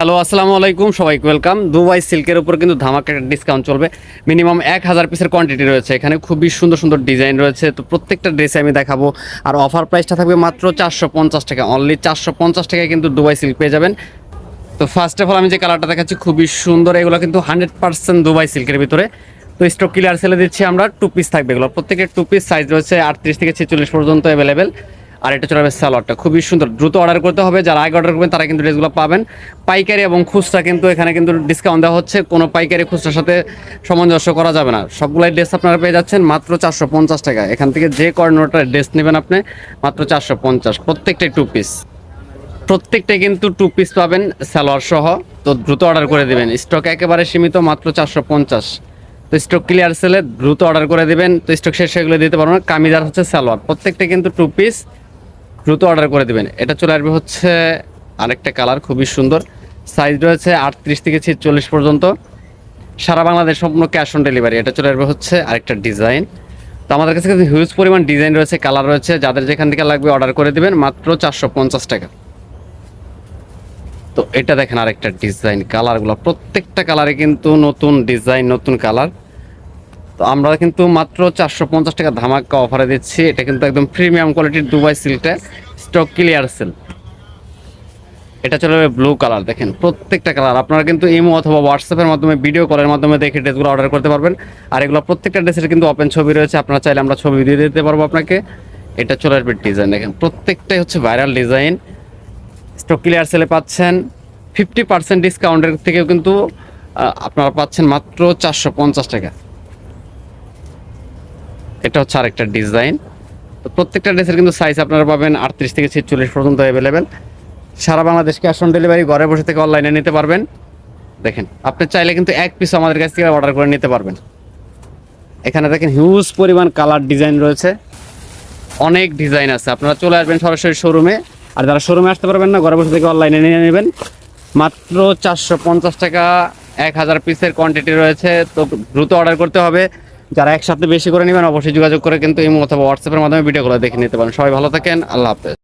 Hello, আসসালামু আলাইকুম, সবাইকে ওয়েলকাম দুবাই সিল্কের উপর কিন্তু ধামাকা ডিসকাউন্ট চলবে। মিনিমাম এক হাজার পিসের কোয়ান্টিটি রয়েছে। এখানে খুবই সুন্দর সুন্দর ডিজাইন রয়েছে। তো প্রত্যেকটা ড্রেসে আমি দেখাবো। আর অফার প্রাইসটা থাকবে মাত্র চারশো পঞ্চাশ টাকা। অনলি চারশো পঞ্চাশ টাকায় কিন্তু দুবাই সিল্ক পেয়ে যাবেন। তো ফার্স্ট অফ অল আমি যে কালারটা দেখাচ্ছি, খুবই সুন্দর। এগুলো কিন্তু হান্ড্রেড পার্সেন্ট দুবাই সিল্কের ভিতরে। তো স্টক ক্লিয়ার সেলে দিচ্ছি আমরা। টু পিস থাকবে এগুলো। প্রত্যেকের টু পিস সাইজ রয়েছে আটত্রিশ থেকে ছেচল্লিশ পর্যন্ত অ্যাভেলেবেল আর এটা চলে যাবে স্যালোয়ারটা। খুবই সুন্দর। দ্রুত অর্ডার করতে হবে। যারা আগে অর্ডার করবেন, তারা কিন্তু ড্রেসগুলো পাবেন। পাইকারি এবং খুচরা কিন্তু এখানে কিন্তু ডিসকাউন্ট দেওয়া হচ্ছে। কোনো পাইকারি খুচরার সাথে সামঞ্জস্য করা যাবে না। সবগুলাই ড্রেস আপনারা পেয়ে যাচ্ছেন মাত্র চারশো পঞ্চাশ টাকা। এখান থেকে যে কর্নারটার ড্রেস নেবেন আপনি, মাত্র চারশো পঞ্চাশ। প্রত্যেকটাই টু পিস প্রত্যেকটাই কিন্তু টু পিস পাবেন সালোয়ার সহ। তো দ্রুত অর্ডার করে দেবেন। স্টক একেবারে সীমিত, মাত্র চারশো পঞ্চাশ। তো স্টক ক্লিয়ার সেলে দ্রুত অর্ডার করে দিবেন। তো স্টক শেষ হয়ে দিতে পারব না। কামিজার হচ্ছে সালোয়ার। প্রত্যেকটা কিন্তু টু পিস দ্রুত অর্ডার করে দেবেন। এটা চলে আসবে হচ্ছে আরেকটা কালার খুবই সুন্দর। সাইজ রয়েছে আটত্রিশ থেকে ছিচল্লিশ পর্যন্ত। সারা বাংলাদেশ সম্পূর্ণ ক্যাশ অন ডেলিভারি এটা চলে আসবে হচ্ছে আরেকটা ডিজাইন তো আমাদের কাছে কিন্তু হিউজ পরিমাণ ডিজাইন রয়েছে কালার রয়েছে। যাদের যেখান থেকে লাগবে অর্ডার করে দেবেন, মাত্র চারশো পঞ্চাশ টাকা। তো এটা দেখেন আরেকটা ডিজাইন কালারগুলো প্রত্যেকটা কালারে কিন্তু নতুন ডিজাইন নতুন কালার তো আমরা কিন্তু মাত্র চারশো পঞ্চাশ টাকা ধামাকা অফারে দিচ্ছি। এটা কিন্তু একদম প্রিমিয়াম কোয়ালিটির দুবাই সিল্কটা স্টক ক্লিয়ার সেল এটা চলে যাবে ব্লু কালার দেখেন প্রত্যেকটা কালার আপনারা কিন্তু ইমো অথবা হোয়াটসঅ্যাপের মাধ্যমে ভিডিও কলের মাধ্যমে দেখে ড্রেসগুলো অর্ডার করতে পারবেন। আর এগুলো প্রত্যেকটা ড্রেসের কিন্তু ওপেন ছবি রয়েছে। আপনারা চাইলে আমরা ছবি দিয়ে দিতে পারব আপনাকে। এটা চলে আসবে ডিজাইন দেখেন প্রত্যেকটাই হচ্ছে ভাইরাল ডিজাইন স্টক ক্লিয়ার সেলে পাচ্ছেন। ফিফটি পার্সেন্ট ডিসকাউন্টের থেকেও কিন্তু আপনারা পাচ্ছেন মাত্র চারশো পঞ্চাশ টাকা। এটা হচ্ছে আরেকটা ডিজাইন। তো প্রত্যেকটা ড্রেসের কিন্তু সাইজ আপনারা পাবেন আটত্রিশ থেকে ছেচল্লিশ পর্যন্ত অ্যাভেলেবেল সারা বাংলাদেশ ক্যাশ অন ডেলিভারি ঘরে বসে থেকে অনলাইনে নিতে পারবেন। দেখেন, আপনি চাইলে কিন্তু এক পিস আমাদের কাছ থেকে অর্ডার করে নিতে পারবেন। এখানে দেখেন হিউজ পরিমাণ কালার ডিজাইন রয়েছে। অনেক ডিজাইন আছে। আপনারা চলে আসবেন সরাসরি শোরুমে আর যারা শোরুমে আসতে পারবেন না, ঘরে বসে থেকে অনলাইনে নিয়ে নেবেন। মাত্র চারশো পঞ্চাশ টাকা, এক হাজার পিসের কোয়ান্টিটি রয়েছে। তো দ্রুত অর্ডার করতে হবে। যারা একসাথে বেশি করে নেবেন অবশ্যই যোগাযোগ করে কিন্তু এই অথবা হোয়াটসঅ্যাপের মাধ্যমে ভিডিওগুলো দেখে নিতে পারেন। সবাই ভালো থাকেন, আল্লাহ হাফেজ।